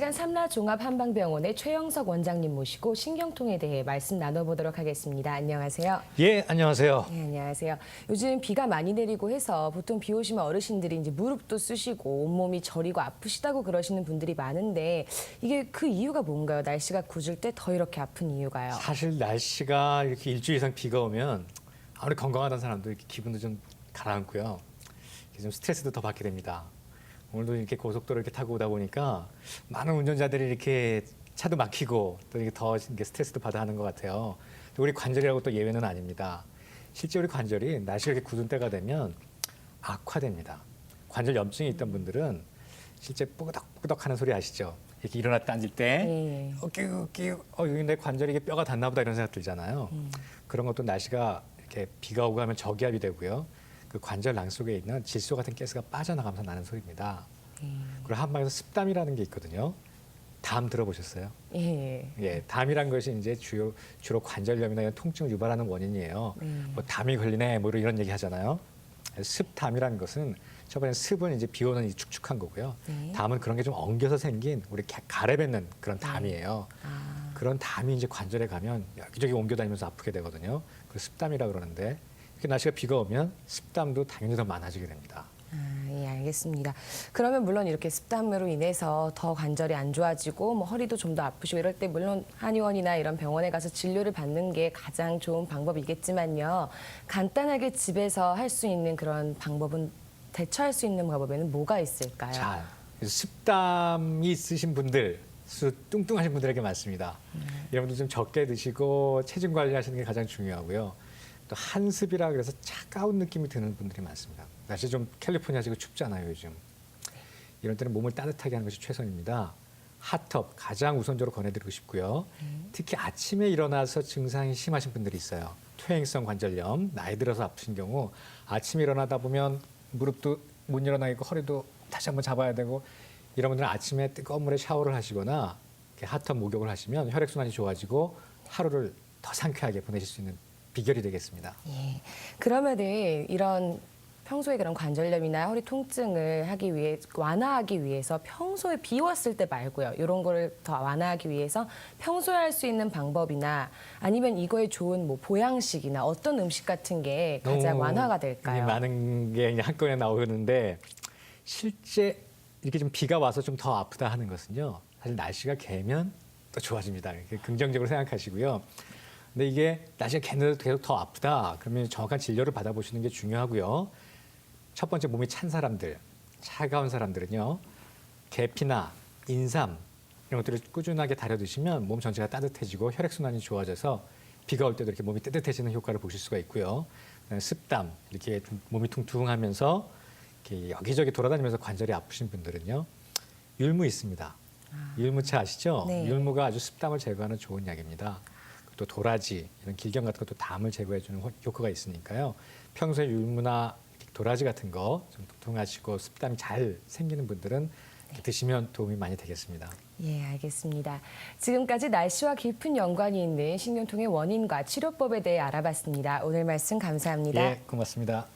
시간 삼라 종합한방병원의 최영석 원장님 모시고 신경통에 대해 말씀 나눠보도록 하겠습니다. 안녕하세요. 예, 안녕하세요. 네, 안녕하세요. 요즘 비가 많이 내리고 해서 보통 비 오시면 어르신들이 이제 무릎도 쑤시고 온몸이 저리고 아프시다고 그러시는 분들이 많은데 이게 그 이유가 뭔가요? 날씨가 굳을 때 더 이렇게 아픈 이유가요? 사실 날씨가 이렇게 일주일 이상 비가 오면 아무리 건강하던 사람도 이렇게 기분도 좀 가라앉고요. 좀 스트레스도 더 받게 됩니다. 오늘도 이렇게 고속도로 이렇게 타고 오다 보니까 많은 운전자들이 이렇게 차도 막히고 또 이게 더 이렇게 스트레스도 받아 하는 것 같아요. 또 우리 관절이라고 또 예외는 아닙니다. 실제 우리 관절이 날씨가 이렇게 굳은 때가 되면 악화됩니다. 관절 염증이 있던 분들은 실제 뿌덕뿌덕 하는 소리 아시죠? 이렇게 일어났다 앉을 때 네. 어, 끼우 끼우 어 여기 내 관절이 이게 뼈가 닿나 보다 이런 생각 들잖아요. 음. 그런 것도 날씨가 이렇게 비가 오고 하면 저기압이 되고요. 그 관절 낭 속에 있는 질소 같은 가스가 빠져나가면서 나는 소리입니다. 음. 그리고 한방에서 습담이라는 게 있거든요. 담 들어보셨어요? 예. 예, 담이란 것이 이제 주요 주로 관절염이나 이런 통증을 유발하는 원인이에요. 음. 뭐 담이 걸리네, 뭐 이런 얘기 하잖아요. 습담이라는 것은 첫번에 습은 이제 비 오는 이 축축한 거고요. 네. 담은 그런 게 좀 엉겨서 생긴 우리 가- 가래뱉는 그런 네. 담이에요. 아, 그런 담이 이제 관절에 가면 여기저기 옮겨다니면서 아프게 되거든요. 그 습담이라 그러는데 이렇게 날씨가 비가 오면 습담도 당연히 더 많아지게 됩니다. 아, 예, 알겠습니다. 그러면 물론 이렇게 습담으로 인해서 더 관절이 안 좋아지고 뭐 허리도 좀 더 아프시고 이럴 때 물론 한의원이나 이런 병원에 가서 진료를 받는 게 가장 좋은 방법이겠지만요. 간단하게 집에서 할 수 있는 그런 방법은 대처할 수 있는 방법에는 뭐가 있을까요? 자, 그래서 습담이 있으신 분들, 수 뚱뚱하신 분들에게 맞습니다. 여러분들 좀 적게 드시고 체중 관리하시는 게 가장 중요하고요. 또 한습이라 그래서 차가운 느낌이 드는 분들이 많습니다. 날씨 좀 캘리포니아 지금 춥잖아요 요즘. 이런 때는 몸을 따뜻하게 하는 것이 최선입니다. 핫tub 가장 우선적으로 권해드리고 싶고요. 특히 아침에 일어나서 증상이 심하신 분들이 있어요. 퇴행성 관절염, 나이 들어서 아프신 경우 아침에 일어나다 보면 무릎도 못 일어나겠고 허리도 다시 한번 잡아야 되고 이런 분들은 아침에 뜨거운 물에 샤워를 하시거나 핫tub 목욕을 하시면 혈액순환이 좋아지고 하루를 더 상쾌하게 보내실 수 있는 비결이 되겠습니다. 예. 그러면은 이런 평소에 그런 관절염이나 허리 통증을 하기 위해 완화하기 위해서 평소에 비웠을 때 말고요. 이런 거를 더 완화하기 위해서 평소에 할 수 있는 방법이나 아니면 이거에 좋은 뭐 보양식이나 어떤 음식 같은 게 가장 너무 완화가 될까요? 많은 게 이제 한꺼번에 나오는데 실제 이렇게 좀 비가 와서 좀 더 아프다 하는 것은요. 사실 날씨가 개면 또 좋아집니다. 이렇게 긍정적으로 생각하시고요. 근데 이게 날씨가 개는데도 계속 더 아프다. 그러면 정확한 진료를 받아보시는 게 중요하고요. 첫 번째 몸이 찬 사람들, 차가운 사람들은요. 계피나 인삼 이런 것들을 꾸준하게 다려 드시면 몸 전체가 따뜻해지고 혈액 순환이 좋아져서 비가 올 때도 이렇게 몸이 따뜻해지는 효과를 보실 수가 있고요. 습담 이렇게 좀 몸이 퉁퉁하면서 이렇게 여기저기 돌아다니면서 관절이 아프신 분들은요. 율무 있습니다. 율무차 아시죠? 네. 율무가 아주 습담을 제거하는 좋은 약입니다. 또 도라지 이런 길경 같은 것도 담을 제거해주는 효- 효과가 있으니까요. 평소에 율무나 도라지 같은 거좀 통통하시고 습담이 잘 생기는 분들은 드시면 도움이 많이 되겠습니다. 예, 알겠습니다. 지금까지 날씨와 깊은 연관이 있는 신경통의 원인과 치료법에 대해 알아봤습니다. 오늘 말씀 감사합니다. 예, 고맙습니다.